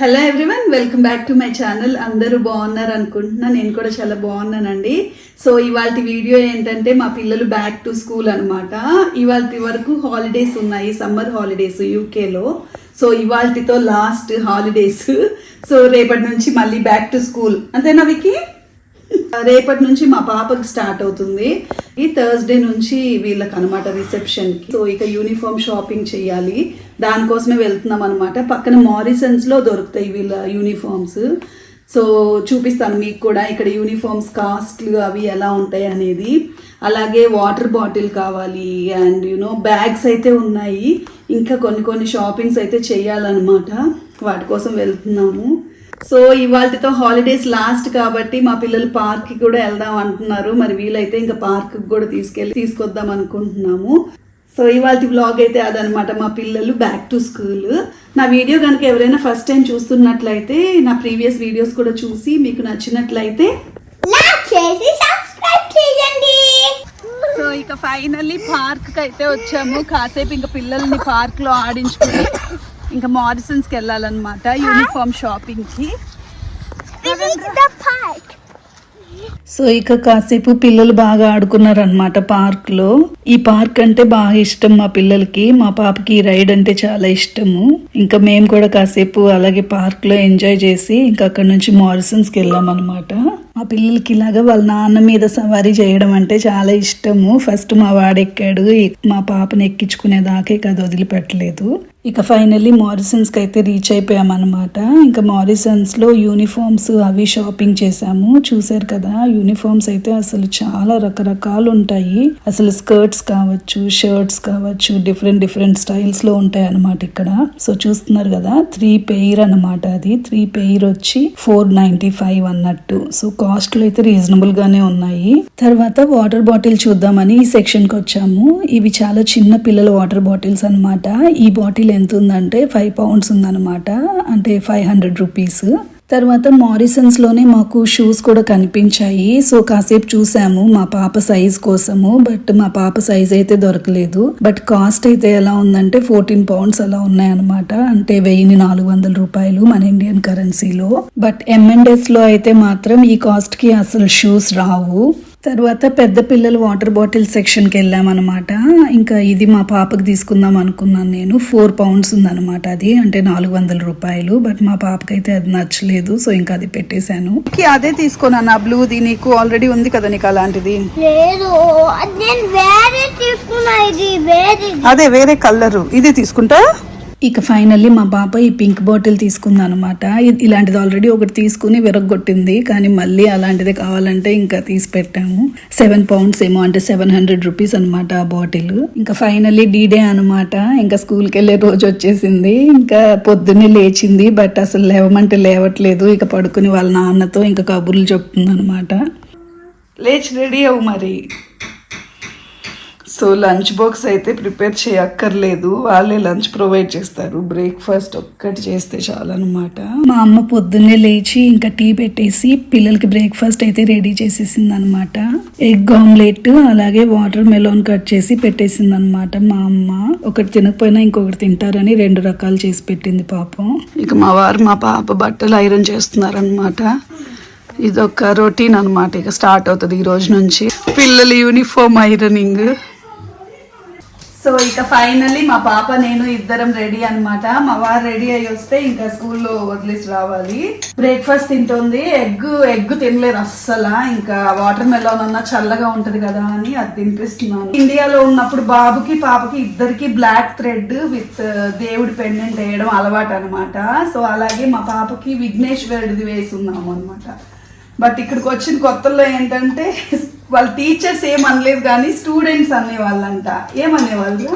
Hello everyone welcome back to my channel అందరూ బాగున్నారు అనుకుంటున్నా నేను కూడా చాలా బాగున్నానండి. సో ఇవాళ వీడియో ఏంటంటే మా పిల్లలు బ్యాక్ టు స్కూల్ అనమాట ఇవాళ వరకు హాలిడేస్ ఉన్నాయి సమ్మర్ హాలిడేస్ యూకేలో సో ఇవాళతో లాస్ట్ హాలిడేస్ సో రేపటి నుంచి మళ్ళీ బ్యాక్ టు స్కూల్ అంతేనా వికి రేపటి నుంచి మా పాపకి స్టార్ట్ అవుతుంది. ఈ థర్స్డే నుంచి వీళ్ళకి అనమాట రిసెప్షన్కి సో ఇక యూనిఫామ్ షాపింగ్ చేయాలి. దానికోసమే వెళ్తున్నాం అనమాట పక్కన మారిసన్స్లో దొరుకుతాయి వీళ్ళ యూనిఫామ్స్ సో చూపిస్తాను మీకు కూడా ఇక్కడ యూనిఫామ్స్ కాస్ట్లు అవి ఎలా ఉంటాయి అనేది. అలాగే వాటర్ బాటిల్ కావాలి అండ్ యునో బ్యాగ్స్ అయితే ఉన్నాయి. ఇంకా కొన్ని కొన్ని షాపింగ్స్ అయితే చేయాలన్నమాట. వాటి కోసం వెళ్తున్నాము. సో ఇవాళతో హాలిడేస్ లాస్ట్ కాబట్టి మా పిల్లలు పార్క్కి కూడా వెళ్దాం అంటున్నారు. మరి వీలైతే ఇంకా పార్క్ కూడా తీసుకెళ్ళి తీసుకొద్దాం అనుకుంటున్నాము. సో ఇవాళ బ్లాగ్ అయితే అదనమాట మా పిల్లలు బ్యాక్ టు స్కూల్ నా వీడియో కనుక ఎవరైనా ఫస్ట్ టైం చూస్తున్నట్లయితే నా ప్రీవియస్ వీడియోస్ కూడా చూసి మీకు నచ్చినట్లయితే సో ఇక ఫైనల్లీ పార్క్కి అయితే వచ్చాము. కాసేపు ఇంకా పిల్లల్ని పార్క్లో ఆడించుకుని ఇంకా మారిసన్స్కి వెళ్ళాలన్నమాట యూనిఫామ్ షాపింగ్కి. This is the park. So ఇక కాసేపు పిల్లలు బాగా ఆడుకున్నారనమాట పార్క్లో ఈ పార్క్ అంటే బాగా ఇష్టం మా పిల్లలకి. మా పాపకి ఈ రైడ్ అంటే చాలా ఇష్టము. ఇంకా మేము కూడా కాసేపు అలాగే పార్క్లో ఎంజాయ్ చేసి ఇంకా అక్కడ నుంచి మారిసన్స్కి వెళ్ళాం అనమాట మా పిల్లలకి ఇలాగా వాళ్ళ నాన్న మీద సవారీ చేయడం అంటే చాలా ఇష్టము. ఫస్ట్ మా వాడెక్కాడు. మా పాపని ఎక్కించుకునే దాకే కదా వదిలిపెట్టలేదు. ఇక ఫైనల్లీ మారిసన్స్కి అయితే రీచ్ అయిపోయామన్నమాట. ఇంకా మారిసన్స్లో యూనిఫామ్స్ అవి షాపింగ్ చేసాము చూసారు కదా యూనిఫామ్స్ అయితే అసలు చాలా రకరకాలు ఉంటాయి. అసలు స్కర్ట్స్ కావచ్చు షర్ట్స్ కావచ్చు డిఫరెంట్ డిఫరెంట్ స్టైల్స్లో ఉంటాయి అన్నమాట ఇక్కడ. సో చూస్తున్నారు కదా త్రీ పెయిర్ అన్నమాట అది. త్రీ పెయిర్ వచ్చి ఫోర్ నైన్టీ ఫైవ్ అన్నట్టు. సో కాస్ట్లు అయితే రీజనబుల్ గానే ఉన్నాయి. తర్వాత వాటర్ బాటిల్ చూద్దామని ఈ సెక్షన్కి వచ్చాము. ఇవి చాలా చిన్న పిల్లల వాటర్ బాటిల్స్ అన్నమాట. ఈ బాటిల్ ఎంత ఉందంటే ఫైవ్ పౌండ్స్ ఉందన్నమాట. అంటే ఫైవ్ హండ్రెడ్ రూపీస్ తర్వాత మారిసన్స్లోనే మాకు షూస్ కూడా కనిపించాయి. సో కాసేపు చూసాము మా పాప సైజ్ కోసము. బట్ మా పాప సైజ్ అయితే దొరకలేదు. బట్ కాస్ట్ అయితే ఎలా ఉందంటే ఫోర్టీన్ పౌండ్స్ అలా ఉన్నాయన్నమాట. అంటే వెయ్యిని నాలుగు వందల రూపాయలు మన ఇండియన్ కరెన్సీలో. బట్ ఎంఎన్డెస్లో అయితే మాత్రం ఈ కాస్ట్కి అసలు షూస్ రావు. తర్వాత పెద్ద పిల్లల వాటర్ బాటిల్ సెక్షన్కి వెళ్ళామన్నమాట. ఇంకా ఇది మా పాపకి తీసుకుందాం అనుకున్నాను నేను. ఫోర్ పౌండ్స్ ఉందన్నమాట అది. అంటే నాలుగు వందల రూపాయలు. బట్ మా పాపకైతే అది నచ్చలేదు. సో ఇంకా అది పెట్టేశాను. అదే తీసుకున్నాను ఆ బ్లూది. నీకు ఆల్రెడీ ఉంది కదా నీకు అలాంటిది? అదే వేరే కలర్. ఇది తీసుకుంటా? ఇక ఫైనల్లీ మా పాప ఈ పింక్ బాటిల్ తీసుకుందనమాట ఇలాంటిది ఆల్రెడీ ఒకటి తీసుకుని విరగొట్టింది కానీ మళ్ళీ అలాంటిది కావాలంటే ఇంకా తీసి పెట్టాము సెవెన్ పౌండ్స్ ఏమో అంటే సెవెన్ హండ్రెడ్ రూపీస్ అనమాట ఆ బాటిల్ ఇంకా ఫైనల్లీ డీడే అనమాట ఇంకా స్కూల్కి వెళ్ళే రోజు వచ్చేసింది. ఇంకా పొద్దున్నే లేచింది. బట్ అసలు లేవమంటే లేవట్లేదు. ఇక పడుకుని వాళ్ళ నాన్నతో ఇంకా కబుర్లు చెప్తుంది అనమాట లేచి రెడీ అవ్వు మరి. సో లంచ్ బాక్స్ అయితే ప్రిపేర్ చేయక్కర్లేదు. వాళ్ళే లంచ్ ప్రొవైడ్ చేస్తారు. బ్రేక్ఫాస్ట్ ఒక్కటి చేస్తే చాలు అనమాట మా అమ్మ పొద్దున్నే లేచి ఇంకా టీ పెట్టేసి పిల్లలకి బ్రేక్ఫాస్ట్ అయితే రెడీ చేసేసింది అనమాట ఎగ్ ఆమ్లెట్ అలాగే వాటర్ మెలోన్ కట్ చేసి పెట్టేసింది అనమాట మా అమ్మ. ఒకటి తినకపోయినా ఇంకొకటి తింటారని రెండు రకాలు చేసి పెట్టింది పాపం. ఇక మా వారు మా పాప బట్టలు ఐరన్ చేస్తున్నారనమాట ఇదొక రొటీన్ అన్నమాట. ఇక స్టార్ట్ అవుతుంది ఈ రోజు నుంచి. పిల్లల యూనిఫామ్ ఐరనింగ్. సో ఇక ఫైనలీ మా పాప నేను ఇద్దరం రెడీ అన్నమాట. మా వారు రెడీ అయ్యి వస్తే ఇంకా స్కూల్లో వదిలేసి రావాలి. బ్రేక్ఫాస్ట్ తింటుంది. ఎగ్ ఎగ్ తినలేదు అస్సలు. ఇంకా వాటర్ మెలోన్ అన్నా చల్లగా ఉంటది కదా అని అది తినిపిస్తున్నాను. ఇండియాలో ఉన్నప్పుడు బాబుకి పాపకి ఇద్దరికి బ్లాక్ థ్రెడ్ విత్ దేవుడి పెండెంట్ వేయడం అలవాటు అనమాట సో అలాగే మా పాపకి విఘ్నేశ్వరుడిది వేసున్నాము అనమాట బట్ ఇక్కడికి వచ్చిన కొత్తలో ఏంటంటే వాళ్ళ టీచర్స్ ఏం అనలేదు కానీ స్టూడెంట్స్ అనేవాళ్ళంట. ఏమనేవాళ్ళు.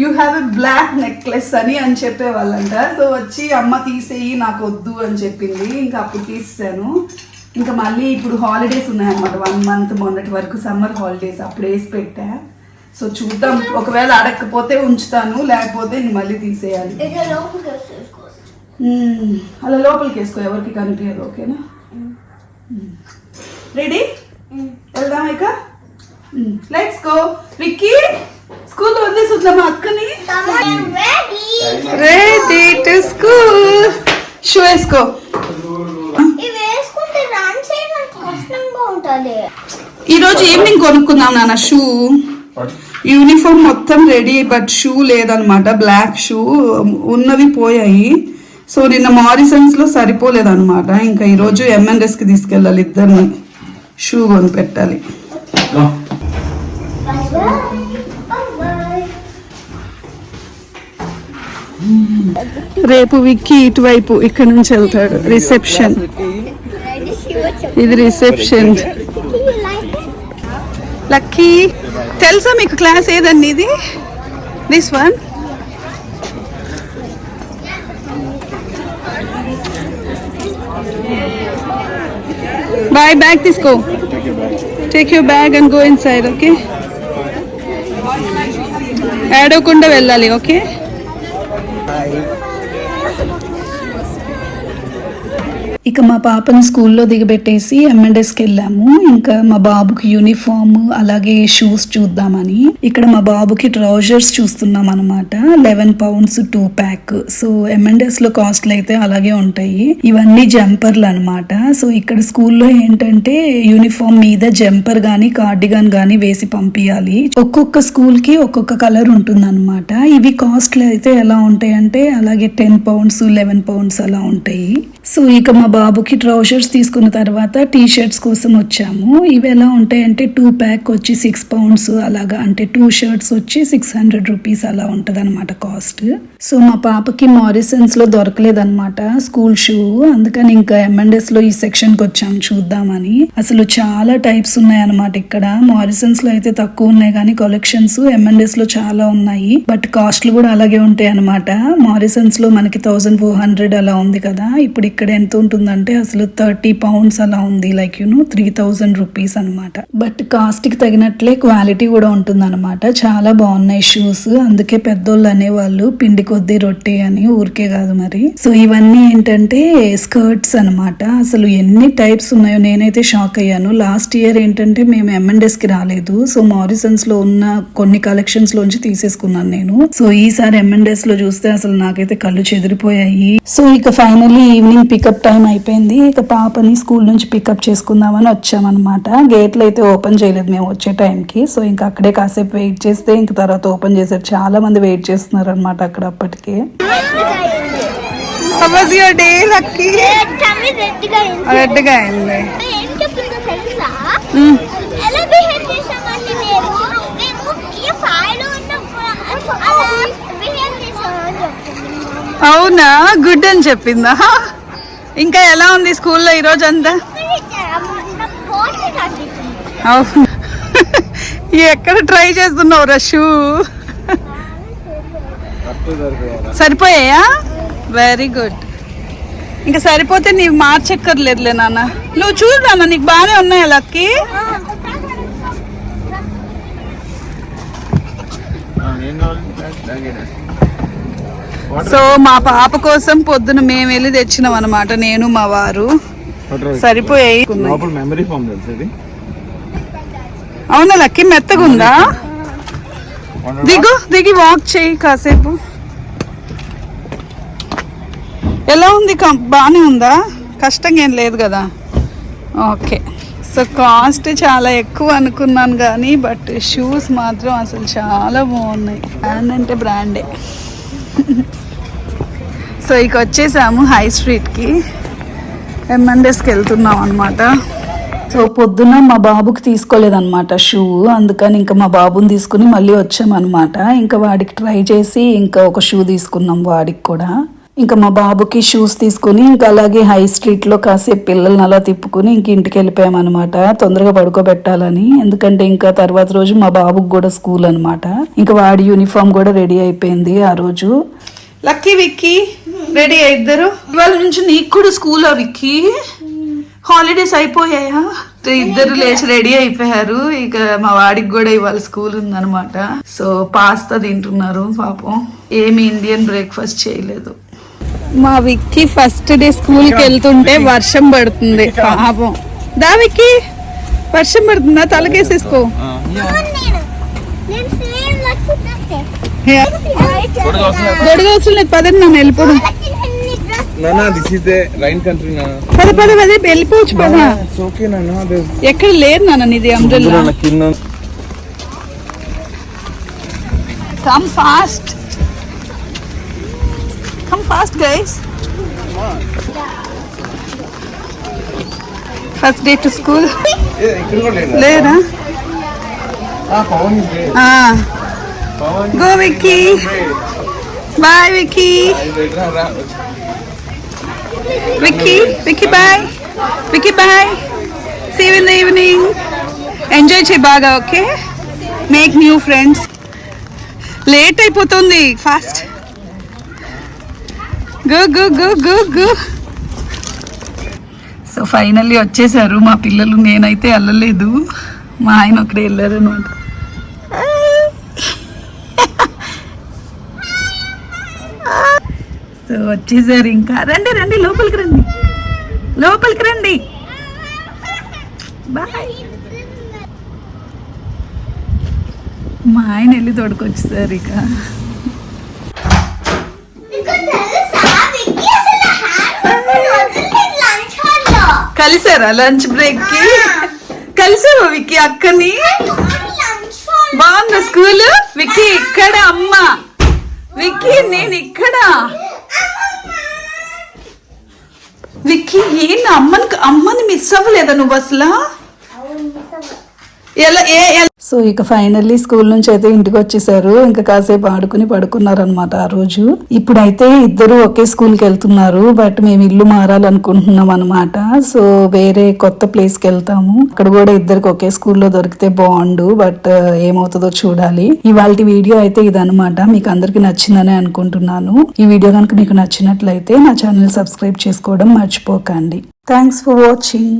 You have a black necklace అని అని చెప్పేవాళ్ళంట. సో వచ్చి అమ్మ తీసేయి నాకు వద్దు అని చెప్పింది. ఇంకా అప్పుడు తీసాను ఇంకా మళ్ళీ ఇప్పుడు హాలిడేస్ ఉన్నాయన్నమాట. వన్ మంత్ మొన్నటి వరకు సమ్మర్ హాలిడేస్ అప్పుడు వేసి పెట్టా. సో చూద్దాం. ఒకవేళ అడగకపోతే ఉంచుతాను. లేకపోతే మళ్ళీ తీసేయాలి. అలా లోపలికి వేసుకో ఎవరికి కనిపించదు ఓకేనా? రెడీ వెళ్దాం ఇక? లెట్స్ గో విక్కీ స్కూల్ వదిలేసి వద్దామా అక్కని. రెడీ టు స్కూల్ షూ వేసుకో. ఈరోజు ఈవినింగ్ కొనుక్కుందాం నాన్న షూ. యూనిఫామ్ మొత్తం రెడీ బట్ షూ లేదనమాట బ్లాక్ షూ ఉన్నవి పోయాయి. సో నిన్న మారిసన్స్లో సరిపోలేదన్నమాట. ఇంకా ఈరోజు ఎంఎన్ఎస్కి తీసుకెళ్ళాలి ఇద్దరిని. షూ కొని పెట్టాలి రేపు విక్కీ ఇటువైపు ఇక్కడ నుంచి వెళ్తాడు. రిసెప్షన్. ఇది రిసెప్షన్. లక్కీ తెలుసా మీకు క్లాస్ ఏదండి ఇది? దిస్ వన్ బాయ్ బ్యాగ్ తీసుకో. Take you bag and go inside okay ఏడవకుండా వెళ్ళాలి ఓకే ఇక మా పాపని స్కూల్లో దిగబెట్టేసి ఎంఎన్ఎస్కి వెళ్ళాము. ఇంకా మా బాబుకి యూనిఫామ్ అలాగే షూస్ చూద్దామని. ఇక్కడ మా బాబుకి ట్రౌజర్స్ చూస్తున్నాం అనమాట eleven pounds two pack so ఎంఎన్ఎస్లో కాస్ట్లు అయితే అలాగే ఉంటాయి. ఇవన్నీ జంపర్లు అన్నమాట. సో ఇక్కడ స్కూల్లో ఏంటంటే యూనిఫామ్ మీద జంపర్ గానీ కార్డిగాన్ గానీ వేసి పంపించాలి ఒక్కొక్క స్కూల్కి ఒక్కొక్క కలర్ ఉంటుందన్నమాట. ఇవి కాస్ట్లు అయితే ఎలా ఉంటాయంటే అలాగే టెన్ పౌండ్స్ లెవెన్ పౌండ్స్ అలా ఉంటాయి. సో ఇక మా బాబుకి ట్రౌజర్స్ తీసుకున్న తర్వాత టీ షర్ట్స్ కోసం వచ్చాము. ఇవి ఎలా ఉంటాయంటే టూ ప్యాక్ వచ్చి సిక్స్ పౌండ్స్ అలాగా అంటే టూ షర్ట్స్ వచ్చి సిక్స్ హండ్రెడ్ రూపీస్ అలా ఉంటుంది అనమాట కాస్ట్ సో మా పాపకి మారిసన్స్లో దొరకలేదన్నమాట స్కూల్ షూ అందుకని ఇంకా ఎంఎన్ఎస్లో ఈ సెక్షన్కి వచ్చాము చూద్దామని. అసలు చాలా టైప్స్ ఉన్నాయన్నమాట ఇక్కడ. మారిసన్స్లో అయితే తక్కువ ఉన్నాయి కానీ కలెక్షన్స్ ఎంఎన్ఎస్లో చాలా ఉన్నాయి. బట్ కాస్ట్లు కూడా అలాగే ఉంటాయి అనమాట మారిసన్స్లో మనకి థౌసండ్ ఫోర్ హండ్రెడ్ అలా ఉంది కదా. ఇప్పుడు ఇక్కడ ఎంత ఉందంటే అసలు థర్టీ పౌండ్స్ అలా ఉంది like you know three thousand rupees అనమాట బట్ కాస్ట్కి తగినట్లే క్వాలిటీ కూడా ఉంటుంది అనమాట చాలా బాగున్నాయి షూస్ అందుకే పెద్దోళ్ళు అనేవాళ్ళు పిండి కొద్ది రొట్టె అని ఊరికే కాదు మరి. సో ఇవన్నీ ఏంటంటే స్కర్ట్స్ అన్నమాట. అసలు ఎన్ని టైప్స్ ఉన్నాయో నేనైతే షాక్ అయ్యాను. లాస్ట్ ఇయర్ ఏంటంటే మేము ఎంఎన్డెస్కి రాలేదు. సో మారిసన్స్లో ఉన్న కొన్ని కలెక్షన్స్ లోంచి తీసేసుకున్నాను నేను. సో ఈసారి ఎంఎన్డెస్లో చూస్తే అసలు నాకైతే కళ్ళు చెదిరిపోయాయి. సో ఇక ఫైనల్లీ ఈవినింగ్ పికప్ టైం అయిపోయింది. ఇక పాపని స్కూల్ నుంచి పికప్ చేసుకుందామని వచ్చామన్నమాట. గేట్లు అయితే ఓపెన్ చేయలేదు మేము వచ్చే టైంకి. సో ఇంకా అక్కడే కాసేపు వెయిట్ చేస్తే ఇంక తర్వాత ఓపెన్ చేశారు. చాలా మంది వెయిట్ చేస్తున్నారు అనమాట అక్కడ అప్పటికే. రెడ్గా అయింది. అవునా? గుడ్ అని చెప్పిందా? ఇంకా ఎలా ఉంది స్కూల్లో ఈరోజు అంతా? ఎక్కడ ట్రై చేస్తున్నావు రషు? సరిపోయాయా? Very good. ఇంకా సరిపోతే నీవు మార్చెక్కర్లేదులే నాన్న. నువ్వు చూడు నాన్న నీకు బాగానే ఉన్నాయా లక్కి. సో మా పాప కోసం పొద్దున మేము వెళ్ళి తెచ్చినాం అనమాట నేను మా వారు. సరిపోయాయి. అవునా లక్కి? మెత్తగా ఉందా? దిగు దిగి వాక్ చేయి కాసేపు. ఎలా ఉంది? బాగానే ఉందా? కష్టంగా ఏం లేదు కదా. ఓకే సో కాస్ట్ చాలా ఎక్కువ అనుకున్నాను కానీ బట్ షూస్ మాత్రం అసలు చాలా బాగున్నాయి. బ్రాండ్ అంటే బ్రాండే సో ఇక వచ్చేసాము హై స్ట్రీట్కి. ఎంఎన్డెస్కి వెళ్తున్నాం అనమాట సో పొద్దున్న మా బాబుకి తీసుకోలేదన్నమాట షూ. అందుకని ఇంకా మా బాబుని తీసుకుని మళ్ళీ వచ్చామన్నమాట. ఇంకా వాడికి ట్రై చేసి ఇంకా ఒక షూ తీసుకున్నాం వాడికి కూడా. ఇంకా మా బాబుకి షూస్ తీసుకుని ఇంకా అలాగే హై స్ట్రీట్లో కాసేపు పిల్లల్ని అలా తిప్పుకుని ఇంక ఇంటికి వెళ్ళిపోయామన్నమాట. తొందరగా పడుకోబెట్టాలని. ఎందుకంటే ఇంకా తర్వాత రోజు మా బాబుకి కూడా స్కూల్ అనమాట ఇంకా వాడి యూనిఫామ్ కూడా రెడీ అయిపోయింది ఆ రోజు. లక్కీ విక్కీ రెడీ ఇద్దరు? ఇవాళ నుంచి నీకు కూడా స్కూలా విక్కీ? హాలిడేస్ అయిపోయాయా? ఇద్దరు లేచి రెడీ అయిపోయారు. ఇక మా వాడికి కూడా ఇవాళ స్కూల్ ఉందనమాట సో పాస్తా తింటున్నారు పాపం. ఏమి ఇండియన్ బ్రేక్ఫాస్ట్ చేయలేదు. మా విక్కీ ఫస్ట్ డే స్కూల్కి వెళ్తుంటే వర్షం పడుతుంది. పాపం. దా విక్కీ. వర్షం పడుతుందా. తలకేసేసుకో. గొడుగు అవసరం లేదు పదండి నన్ను వెళ్ళిపోడు పద పద పదే వెళ్ళిపోవచ్చు పద. ఎక్కడ లేదు నాన్న ఇది umbrella come fast come fast guys first day to school ఏ, ఇక్కడ కూడా లేదా లేదా ఆ Pawan is there Pawan go Vicky boy Vicky is రా Vicky Vicky boy Vicky boy see in the evening enjoy చేయి బాగా okay make new friends late అయిపోతుంది fast go go go go go. So finally వచ్చేసారు. మా పిల్లలు నేనైతే వెళ్ళలేదు మా ఆయన ఒకడే వెళ్ళారు అనమాట సో వచ్చేసారు ఇంకా. రండి రండి లోపలికి రండి. లోపలికి రండి. బాయ్ మా ఆయన వెళ్ళి తోడుకొచ్చేసారు ఇక నీకు తెలుసా విక్కీ అసలు హ్యాండ్ వదిలేదు లంచ్ హాల్లో కలిసారా లంచ్ బ్రేక్కి కలిసావా విక్కీ అక్కని? బాగుందా స్కూల్? విక్కీ ఇక్కడ అమ్మ. విక్కీ నేను ఇక్కడ. విక్కీ ఏం అమ్మని అమ్మని మిస్ అవ్వలేదా నువ్వు అసలు? ఎలా ఏ సో ఇక ఫైనల్లీ స్కూల్ నుంచి అయితే ఇంటికి వచ్చేసారు. ఇంకా కాసేపు ఆడుకుని పడుకున్నారనమాట ఆ రోజు. ఇప్పుడైతే ఇద్దరు ఒకే స్కూల్కి వెళ్తున్నారు. బట్ మేము ఇల్లు మారాలనుకుంటున్నాం అనమాట సో వేరే కొత్త ప్లేస్కి వెళ్తాము. అక్కడ కూడా ఇద్దరికి ఒకే స్కూల్లో దొరికితే బాగుండు. బట్ uh, ఏమవుతుందో చూడాలి. ఇవాళ వీడియో అయితే ఇదనమాట మీకు అందరికి నచ్చిందని అనుకుంటున్నాను. ఈ వీడియో కనుక మీకు నచ్చినట్లయితే నా ఛానల్ సబ్స్క్రైబ్ చేసుకోవడం మర్చిపోకండి. Thanks for watching